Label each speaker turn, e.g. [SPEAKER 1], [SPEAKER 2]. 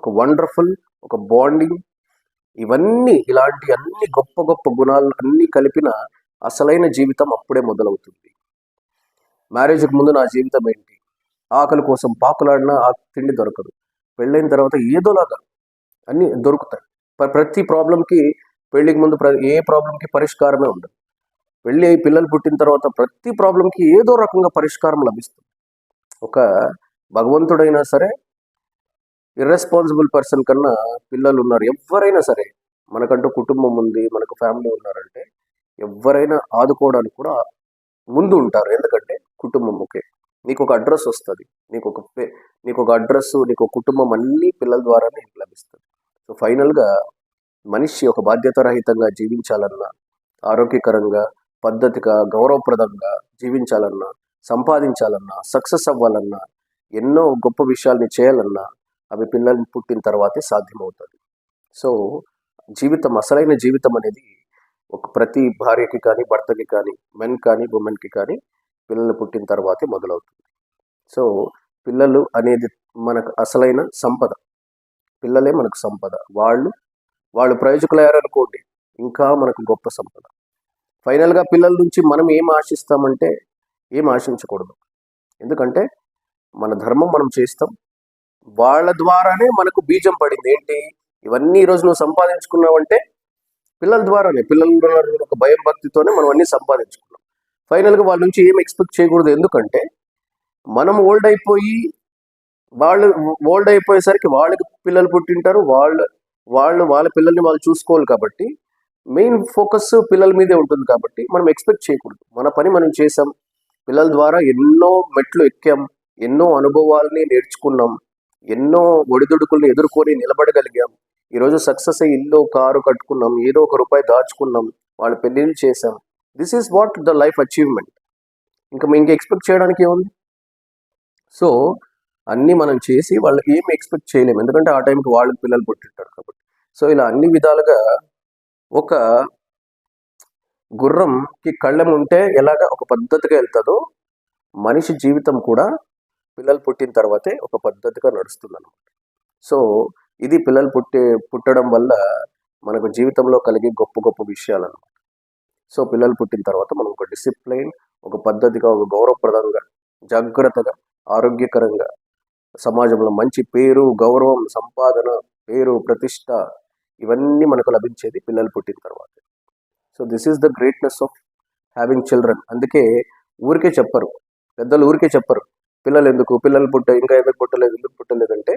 [SPEAKER 1] ఒక వండర్ఫుల్ ఒక బాండింగ్ ఇవన్నీ ఇలాంటి అన్ని గొప్ప గొప్ప గుణాలు అన్నీ కలిపిన అసలైన జీవితం అప్పుడే మొదలవుతుంది. మ్యారేజ్కి ముందు నా జీవితం ఏంటి? ఆకలి కోసం పాకులాడినా ఆ తిండి దొరకదు. పెళ్ళైన తర్వాత ఏదోలాగా అన్నీ దొరుకుతాయి. ప్రతి ప్రాబ్లంకి పెళ్ళికి ముందు ఏ ప్రాబ్లంకి పరిష్కారమే ఉండదు. పెళ్ళి అయి పిల్లలు పుట్టిన తర్వాత ప్రతి ప్రాబ్లంకి ఏదో రకంగా పరిష్కారం లభిస్తుంది. ఒక భగవంతుడైనా సరే ఇర్రెస్పాన్సిబుల్ పర్సన్ కన్నా పిల్లలు ఉన్నారు. ఎవరైనా సరే మనకంటూ కుటుంబం ఉంది మనకు ఫ్యామిలీ ఉన్నారంటే ఎవరైనా ఆదుకోవడానికి కూడా ముందు ఉంటారు. ఎందుకంటే కుటుంబం ఓకే. నీకు ఒక అడ్రస్ వస్తుంది. నీకు ఒక పే- నీకు ఒక అడ్రస్ నీకు కుటుంబం అన్ని పిల్లల ద్వారానే లభిస్తుంది. సో ఫైనల్గా మనిషి ఒక బాధ్యతారహితంగా జీవించాలన్నా ఆరోగ్యకరంగా పద్ధతిగా గౌరవప్రదంగా జీవించాలన్నా సంపాదించాలన్నా సక్సెస్ అవ్వాలన్నా ఎన్నో గొప్ప విషయాల్ని చేయాలన్నా అవి పిల్లల్ని పుట్టిన తర్వాతే సాధ్యమవుతుంది. సో జీవితం అసలైన జీవితం అనేది ఒక ప్రతి భార్యకి కానీ భర్తకి కానీ మెన్ కానీ ఉమెన్కి కానీ పిల్లలు పుట్టిన తర్వాతే మొదలవుతుంది. సో పిల్లలు అనేది మనకు అసలైన సంపద. పిల్లలే మనకు సంపద. వాళ్ళు వాళ్ళు ప్రయోజకులయ్యారనుకోండి ఇంకా మనకు గొప్ప సంపద. ఫైనల్గా పిల్లల నుంచి మనం ఏం ఆశిస్తామంటే ఏం ఆశించకూడదు. ఎందుకంటే మన ధర్మం మనం చేస్తాం వాళ్ళ ద్వారానే మనకు బీజం పడింది. ఏంటి? ఇవన్నీ ఈరోజు నువ్వు సంపాదించుకున్నావంటే పిల్లల ద్వారానే. పిల్లల ఒక భయం భక్తితోనే మనం అన్ని సంపాదించుకున్నాం. ఫైనల్గా వాళ్ళ నుంచి ఏం ఎక్స్పెక్ట్ చేయకూడదు. ఎందుకంటే మనం ఓల్డ్ అయిపోయి వాళ్ళు ఓల్డ్ అయిపోయేసరికి వాళ్ళకి పిల్లలు పుట్టింటారు. వాళ్ళు వాళ్ళు వాళ్ళ పిల్లల్ని వాళ్ళు చూసుకోవాలి కాబట్టి మెయిన్ ఫోకస్ పిల్లల మీదే ఉంటుంది కాబట్టి మనం ఎక్స్పెక్ట్ చేయకూడదు. మన పని మనం చేసాం పిల్లల ద్వారా ఎన్నో మెట్లు ఎక్కాం. ఎన్నో అనుభవాల్ని నేర్చుకున్నాం. ఎన్నో ఒడిదుడుకుల్ని ఎదుర్కొని నిలబడగలిగాం. ఈరోజు సక్సెస్ అయ్యి ఇల్లు కారు కట్టుకున్నాం ఏదో ఒక రూపాయి దాచుకున్నాం వాళ్ళ పెళ్ళిళ్ళు చేశాం. This is what the life achievement ఇంకా ఇంకా ఎక్స్పెక్ట్ చేయడానికి ఏముంది? సో అన్నీ మనం చేసి వాళ్ళు ఏం ఎక్స్పెక్ట్ చేయలేము ఎందుకంటే ఆ టైంకి వాళ్ళకి పిల్లలు పుట్టింటారు కాబట్టి. సో ఇలా అన్ని విధాలుగా ఒక గుర్రంకి కళ్ళెం ఉంటే ఎలాగ ఒక పద్ధతిగా వెళ్తుందో మనిషి జీవితం కూడా పిల్లలు పుట్టిన తర్వాతే ఒక పద్ధతిగా నడుస్తుంది అనమాట సో ఇది పిల్లలు పుట్టి పుట్టడం వల్ల మనకు జీవితంలో కలిగే గొప్ప గొప్ప విషయాలు అనమాట సో పిల్లలు పుట్టిన తర్వాత మనం ఒక డిసిప్లైన్ ఒక పద్ధతిగా ఒక గౌరవప్రదంగా జాగ్రత్తగా ఆరోగ్యకరంగా సమాజంలో మంచి పేరు గౌరవం సంపాదన పేరు ప్రతిష్ట ఇవన్నీ మనకు లభించేది పిల్లలు పుట్టిన తర్వాత. So this is the greatness of having children. అందుకే ఊరికే చెప్పరు. పెద్దలు ఊరికే చెప్పరు. పిల్లలు ఎందుకు? పిల్లలు పుట్ట ఇంకా ఎందుకు పుట్టలేదు ఎందుకు పుట్టలేదు అంటే